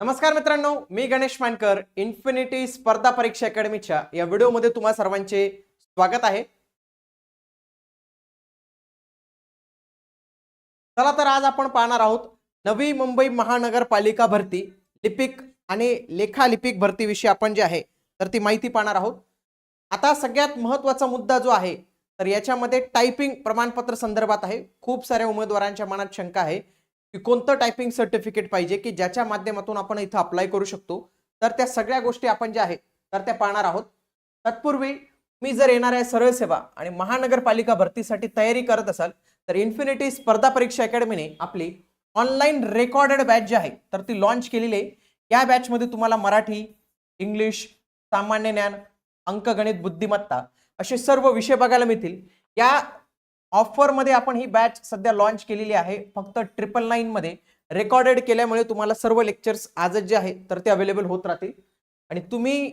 नमस्कार मित्रांनो मी गणेश मानकर इन्फिनिटी स्पर्धा परीक्षा अकॅडमीच्या या व्हिडिओमध्ये तुम्हा सर्वांचे स्वागत आहे. चला तर आज आपण पाहणार आहोत नवी मुंबई महानगरपालिका भरती लिपिक आणि लेखा लिपिक भरतीविषयी आपण जे आहे तर ती माहिती पाहणार आहोत. आता सगळ्यात महत्त्वाचा मुद्दा जो आहे तर याच्यामध्ये टायपिंग प्रमाणपत्र संदर्भात आहे. खूप साऱ्या उमेदवारांच्या मनात शंका आहे. की कोणतं टायपिंग सर्टिफिकेट पाहिजे की ज्याच्या माध्यमातून आपण इथं अप्लाय करू शकतो? तर त्या सगळ्या गोष्टी आपण ज्या आहेत तर त्या पाहणार आहोत. तत्पूर्वी मी जर येणाऱ्या सरळ सेवा आणि महानगरपालिका भरतीसाठी तयारी करत असाल तर इन्फिनिटी स्पर्धा परीक्षा अकॅडमीने आपली ऑनलाईन रेकॉर्डेड बॅच जी आहे तर ती लॉन्च केलेली आहे. या बॅचमध्ये तुम्हाला मराठी इंग्लिश सामान्य ज्ञान अंकगणित बुद्धिमत्ता असे सर्व विषय बघायला मिळतील. या ऑफरमध्ये आपण ही बॅच सध्या लॉन्च केलेली आहे. फक्त ट्रिपल नाईनमध्ये रेकॉर्डेड केल्यामुळे तुम्हाला सर्व लेक्चर्स आजच जे आहेत तर ते अवेलेबल होत राहतील. आणि तुम्ही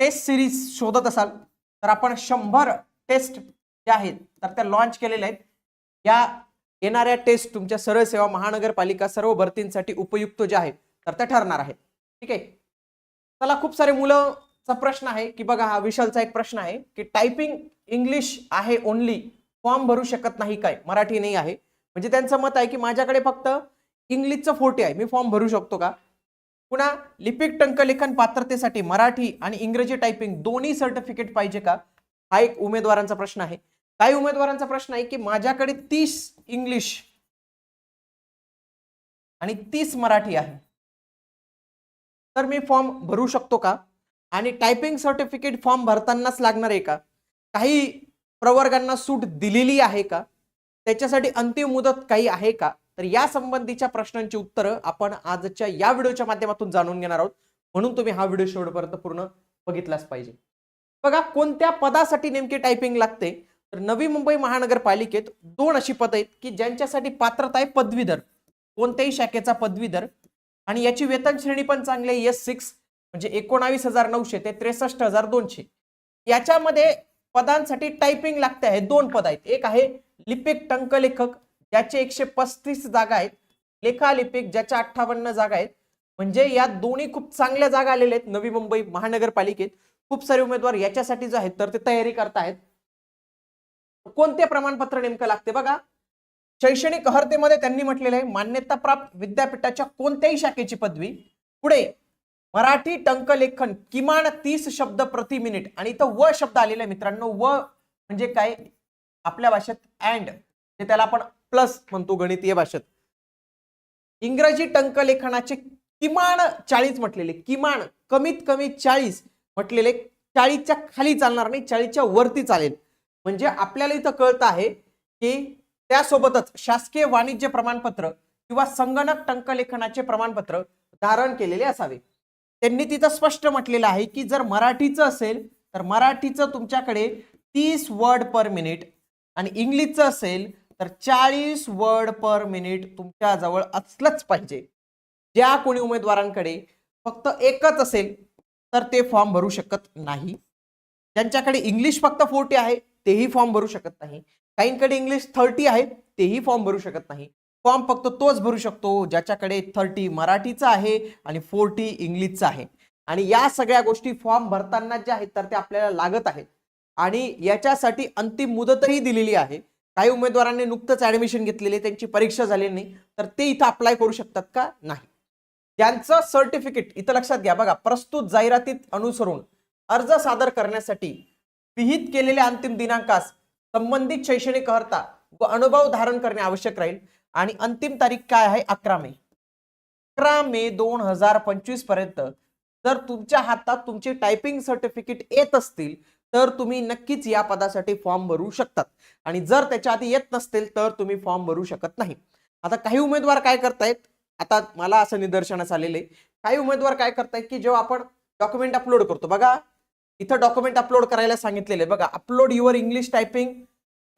टेस्ट सिरीज शोधत असाल तर आपण शंभर टेस्ट ज्या आहेत तर त्या लॉन्च केलेल्या आहेत. या येणाऱ्या टेस्ट तुमच्या सरळ सेवा महानगरपालिका सर्व भरतींसाठी उपयुक्त ज्या आहेत तर त्या ठरणार आहेत. ठीक आहे? चला खूप सारे मुलं चा प्रश्न आहे की बघा हा विशालचा एक प्रश्न आहे की टायपिंग इंग्लिश आहे ओनली फॉर्म भरू शकत नाही काय? मराठी नाही आहे. म्हणजे त्यांचं मत आहे की माझ्याकडे फक्त इंग्लिशचं फोटे आहे. मी फॉर्म भरू शकतो का? पुन्हा लिपिक टंकलेखन पात्रतेसाठी मराठी आणि इंग्रजी टायपिंग दोन्ही सर्टिफिकेट पाहिजे का? हा एक उमेदवारांचा प्रश्न आहे. काही उमेदवारांचा प्रश्न आहे की माझ्याकडे तीस इंग्लिश आणि तीस मराठी आहे. तर मी फॉर्म भरू शकतो का? आणि टायपिंग सर्टिफिकेट फॉर्म भरतानाच लागणार आहे का? काही प्रवर्गांना सूट दिलेली आहे का? त्याच्यासाठी अंतिम मुदत काही आहे का? तर या संबंधीच्या प्रश्नांची उत्तरं आपण आजच्या या व्हिडिओच्या माध्यमातून जाणून घेणार आहोत. म्हणून तुम्ही हा व्हिडिओ शेवटपर्यंत पूर्ण बघितलाच पाहिजे. बघा कोणत्या पदासाठी नेमकी टायपिंग लागते? तर नवी मुंबई महानगरपालिकेत दोन अशी पद आहेत की ज्यांच्यासाठी पात्रता आहे पदवीधर. कोणत्याही शाखेचा पदवीधर. आणि याची वेतन श्रेणी पण चांगली आहे. एस सिक्स म्हणजे एकोणावीस हजार नऊशे ते त्रेसष्ट हजार दोनशे. याच्यामध्ये पदांसाठी टायपिंग लागते आहे. दोन पद आहेत. एक आहे लिपिक टंकलेखक ज्याचे एकशे पस्तीस जागा आहेत. लेखालिपिक ज्याच्या अठ्ठावन्न जागा आहेत. म्हणजे या दोन्ही खूप चांगल्या जागा आलेल्या आहेत. नवी मुंबई महानगरपालिकेत. खूप सारे उमेदवार याच्यासाठी जे आहेत तर ते तयारी करतायत कोणते प्रमाणपत्र नेमकं लागते बघा? शैक्षणिक अर्हतेमध्ये त्यांनी म्हटलेलं आहे मान्यता प्राप्त विद्यापीठाच्या कोणत्याही शाखेची पदवी पुढे मराठी टंकलेखन किमान तीस शब्द प्रति मिनिट. आणि इथं व शब्द आलेला आहे मित्रांनो. व म्हणजे काय? आपल्या भाषेत अँड जे त्याला आपण प्लस म्हणतो गणितीय भाषेत. इंग्रजी टंकलेखनाचे किमान चाळीस म्हटलेले. किमान कमीत कमी चाळीस म्हटलेले. चाळीसच्या खाली चालणार नाही चाळीसच्या वरती चालेल. म्हणजे आपल्याला इथं कळत आहे की त्यासोबतच शासकीय वाणिज्य प्रमाणपत्र किंवा संगणक टंकलेखनाचे प्रमाणपत्र धारण केलेले असावे. त्यांनी तिथं स्पष्ट म्हटलेलं आहे की जर मराठीचं असेल तर मराठीचं तुमच्याकडे तीस वर्ड पर मिनिट आणि इंग्लिशचं असेल तर चाळीस वर्ड पर मिनिट तुमच्या जवळ असलंच पाहिजे. ज्या कोणी उमेदवारांकडे फक्त एकच असेल तर ते फॉर्म भरू शकत नाही. ज्यांच्याकडे इंग्लिश फक्त फोर्टी आहे तेही फॉर्म भरू शकत नाही. काहींकडे इंग्लिश थर्टी आहे तेही फॉर्म भरू शकत नाही. फॉर्म फक्त तोच भरू शकतो ज्याच्याकडे थर्टी मराठीचा आहे आणि फोर्टी इंग्लिशचा आहे. आणि या सगळ्या गोष्टी फॉर्म भरताना ज्या आहेत तर ते आपल्याला लागत आहेत. आणि याच्यासाठी अंतिम मुदतही दिलेली आहे. काही उमेदवारांनी नुकतंच ऍडमिशन घेतलेले त्यांची परीक्षा झालेली नाही तर ते इथं अप्लाय करू शकतात का? नाही. त्यांचं सर्टिफिकेट इथं लक्षात घ्या बघा प्रस्तुत जाहिरातीत अनुसरून अर्ज सादर करण्यासाठी विहित केलेल्या अंतिम दिनांकास संबंधित शैक्षणिक अर्हता व अनुभव धारण करणे आवश्यक राहील. आणि अंतिम तारीख काय आहे? अकरा मे. अकरा मे दोन हजार पंचवीसपर्यंत जर तुमच्या हातात तुमचे टायपिंग सर्टिफिकेट येत असतील तर तुम्ही नक्कीच या पदासाठी फॉर्म भरू शकतात. आणि जर त्याच्या आधी येत नसतील तर तुम्ही फॉर्म भरू शकत नाही. आता काही उमेदवार काय करतायत? आता मला असं निदर्शनास आलेले काही उमेदवार काय करतायत की जेव्हा आपण डॉक्युमेंट अपलोड करतो बघा इथं डॉक्युमेंट अपलोड करायला सांगितलेले बघा upload your English typing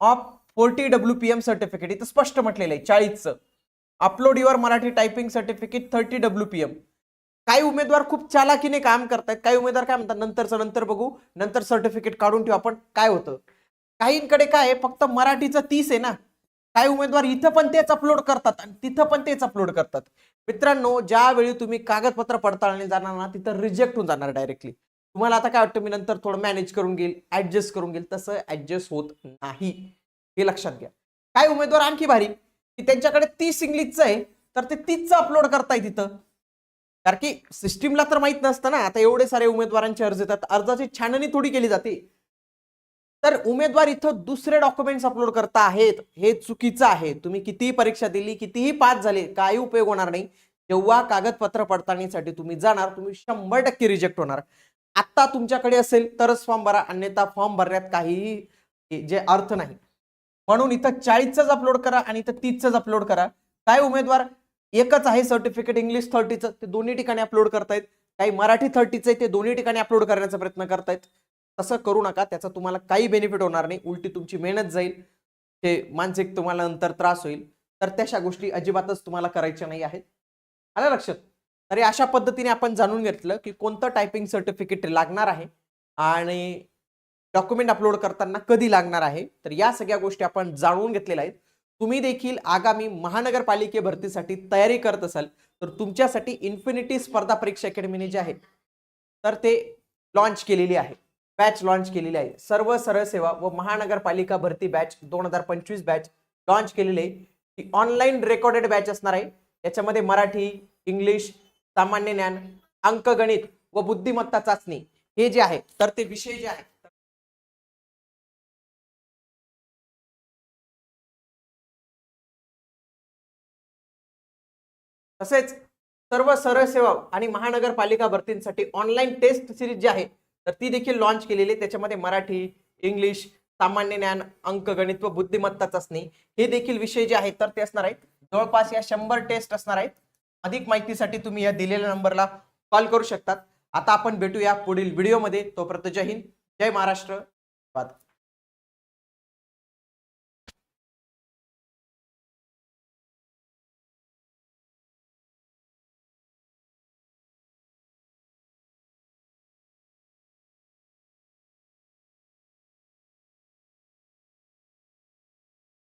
of forty W P M certificate इथं स्पष्ट म्हटलेलं आहे चाळीसचं. Upload your Marathi typing certificate thirty W P M. काही उमेदवार खूप चालाकीने काम करतायत काही उमेदवार काय म्हणतात नंतरचं नंतर बघू नंतर सर्टिफिकेट काढून ठेवू आपण काय होतं? काहींकडे काय आहे फक्त मराठीचं तीस आहे ना? काही उमेदवार इथं पण तेच अपलोड करतात आणि तिथं पण तेच अपलोड करतात. मित्रांनो ज्यावेळी तुम्ही कागदपत्र पडताळणी जाणार ना तिथं रिजेक्ट होऊन जाणार डायरेक्टली तुम्हाला आता काय वाटतं मी नंतर थोडं मॅनेज करून घेईल ऍडजस्ट करून घेईल तसं ऍडजस्ट होत नाही. हे लक्षात घ्या. काय उमेदवार आणखी भारी? की त्यांच्याकडे तीस इंग्लिशचं आहे तर ते तीसचं अपलोड करताय तिथं. कारण की सिस्टीमला तर माहीत नसतं ना आता एवढे सारे उमेदवारांचे अर्ज येतात अर्जाची छाननी थोडी केली जाते. तर उमेदवार इथं दुसरे डॉक्युमेंट्स अपलोड करता आहेत हे चुकीचं आहे. तुम्ही कितीही परीक्षा दिली कितीही पास झाले काही उपयोग होणार नाही. जेव्हा कागदपत्र पडताळणीसाठी तुम्ही जाणार तुम्ही शंभर टक्के रिजेक्ट होणार. आत्ता तुमच्याकडे असेल तरच फॉर्म भरा. अन्यथा फॉर्म भरण्यात काहीही जे अर्थ नाही. म्हणून इथं चाळीसच अपलोड करा आणि इथं तीसच अपलोड करा. काय उमेदवार? एकच आहे सर्टिफिकेट इंग्लिश थर्टीचं ते दोन्ही ठिकाणी अपलोड करतायत. काही मराठी थर्टीचं आहे ते दोन्ही ठिकाणी अपलोड करण्याचा प्रयत्न करतायत. तसं करू नका त्याचा तुम्हाला काही बेनिफिट होणार नाही. उलटी तुमची मेहनत जाईल. ते मानसिक तुम्हाला नंतर त्रास होईल. तर त्याशा गोष्टी अजिबातच तुम्हाला करायच्या नाही आहेत. आलं लक्षात? तरी अशा पद्धतीने आपण जाणून घेतलं की कोणतं टायपिंग सर्टिफिकेट लागणार आहे. आणि डॉक्युमेंट अपलोड करताना कधी लागणार आहे? तर या सगळ्या गोष्टी आपण जाणून घेतलेल्या आहेत. तुम्ही देखील आगामी महानगरपालिके भरतीसाठी तयारी करत असाल तर तुमच्यासाठी इन्फिनिटी स्पर्धा परीक्षा अकॅडमीने जे आहे तर ते लॉन्च केलेली आहे. बॅच लॉन्च केलेली आहे. सर्व सरळ सेवा व महानगरपालिका भरती बॅच दोन हजार पंचवीस बॅच लॉन्च केलेली आहे. ती ऑनलाईन रेकॉर्डेड बॅच असणार आहे. याच्यामध्ये मराठी इंग्लिश सामान्य ज्ञान अंकगणित व बुद्धिमत्ता चाचणी हे जे आहे तर ते विषय जे आहेत तसेच सर्व सरळ सेवा आणि महानगरपालिका भरतींसाठी ऑनलाईन टेस्ट सिरीज जी आहे तर ती देखील लॉन्च केलेली आहे. त्याच्यामध्ये मराठी इंग्लिश सामान्य ज्ञान अंक गणित व बुद्धिमत्ता चाचणी हे देखील विषय जे आहेत तर ते असणार आहेत. जवळपास या शंभर टेस्ट असणार आहेत. अधिक माहितीसाठी तुम्ही या दिलेल्या नंबरला कॉल करू शकतात. आता आपण भेटूया पुढील व्हिडिओमध्ये तोपर्यंत जय हिंद. जय महाराष्ट्र. धन्यवाद.